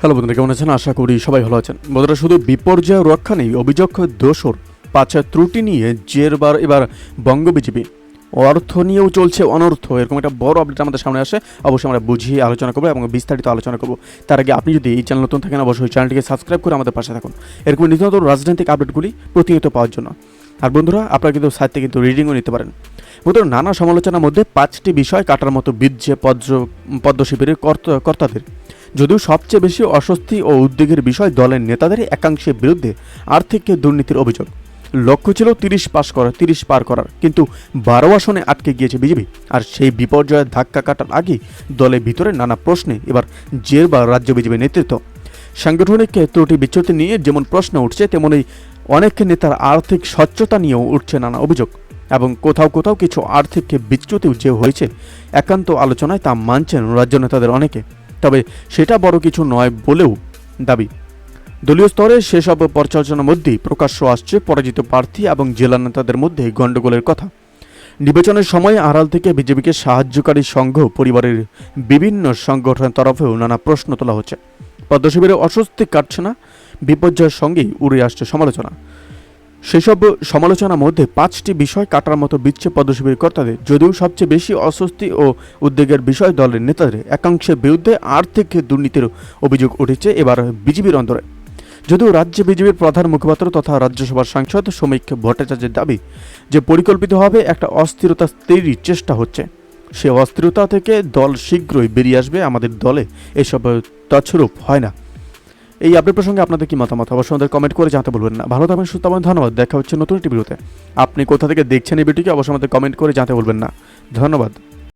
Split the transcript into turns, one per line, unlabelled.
Hello বন্ধুরা, কেমন আছেন? আশা করি সবাই ভালো আছেন। বন্ধুরা, শুধু বিপর্যয় রক্ষা নেই, অভিযোগ দোষর পাঁচা ত্রুটি নিয়ে জেরবার এবার বঙ্গ বিজেপি। অর্থ নিয়েও চলছে অনর্থ, এরকম একটা বড় আপডেট আমাদের সামনে আসে, অবশ্যই আমরা বুঝিয়ে আলোচনা করব এবং বিস্তারিত আলোচনা করব। তার আগে আপনি যদি এই চ্যানেল নতুন থাকেন, অবশ্যই চ্যানেলটিকে সাবস্ক্রাইব করে আমাদের পাশে থাকুন। এরকম নিত্য রাজনৈতিক আপডেটগুলি প্রতিনিয়ত পাওয়ার জন্য। আর বন্ধুরা, আপনারা কিন্তু সাহিত্যে কিন্তু রিডিংও নিতে পারেন। বন্ধুরা, নানা সমালোচনার মধ্যে পাঁচটি বিষয় কাটার মতো বিদ্যে পদ্ম পদ্ম শিবিরের কর্তাদের। যদিও সবচেয়ে বেশি অস্বস্তি ও উদ্বেগের বিষয় দলের নেতাদের একাংশের বিরুদ্ধে আর্থিক দুর্নীতির অভিযোগ। লক্ষ্য ছিল তিরিশ পাস করা, তিরিশ পার করার, কিন্তু বারো আসনে আটকে গিয়েছে বিজেপি। আর সেই বিপর্যয়ের ধাক্কা কাটার আগে দলের ভিতরে নানা প্রশ্নে এবার জের বা রাজ্য বিজেপির নেতৃত্ব। সাংগঠনিক ত্রুটি বিচ্যুতি নিয়ে যেমন প্রশ্ন উঠছে তেমনই অনেক নেতার আর্থিক স্বচ্ছতা নিয়েও উঠছে নানা অভিযোগ। এবং কোথাও কোথাও কিছু আর্থিক বিচ্যুতিও যে হয়েছে, একান্ত আলোচনায় তা মানছেন রাজ্য নেতাদের অনেকে। তবে সেটা বড় কিছু নয় বলেও দাবি। দলীয় স্তরে সেসব পর্যালোচনার মধ্যেই প্রকাশ্য আসছে পরাজিত প্রার্থী এবং জেলা নেতাদের মধ্যে গণ্ডগোলের কথা। নির্বাচনের সময় আড়াল থেকে বিজেপিকে সাহায্যকারী সংঘ, পরিবারের বিভিন্ন সংগঠনের তরফেও নানা প্রশ্ন তোলা হচ্ছে। পদ্মশিবিরে অস্বস্তি কাটছে না, বিপর্যয়ের সঙ্গেই উড়ে আসছে সমালোচনা। সেসব সমালোচনার মধ্যে পাঁচটি বিষয় কাটার মতো বিচ্ছে পদ্মশিবির কর্তাদের, যদিও সবচেয়ে বেশি অস্বস্তি ও উদ্বেগের বিষয় দলের নেতাদের, একাংশের বিরুদ্ধে আর্থিক দুর্নীতির অভিযোগ উঠেছে এবার বিজেপির অন্তরে। যদিও রাজ্য বিজেপির প্রধান মুখপাত্র তথা রাজ্যসভার সাংসদ শ্রমিক ভট্টাচার্যের দাবি যে পরিকল্পিতভাবে একটা অস্থিরতা তৈরির চেষ্টা হচ্ছে। সে অস্থিরতা থেকে দল শীঘ্রই বেরিয়ে আসবে, আমাদের দলে এসব তছরূপ হয় না। এই আপডেট প্রসঙ্গে আপনাদের কি মতামত? অবশ্যই আমাদের কমেন্ট করে জানাতে বলবেন না। ভালো থাকবেন, সুস্থ ধন্যবাদ। দেখা হচ্ছে নতুন একটি ভিডিওতে আপনি কোথা থেকে দেখছেন এই ভিডিওটি অবশ্যই আমাদের কমেন্ট করে জানাতে বলবেন না। ধন্যবাদ।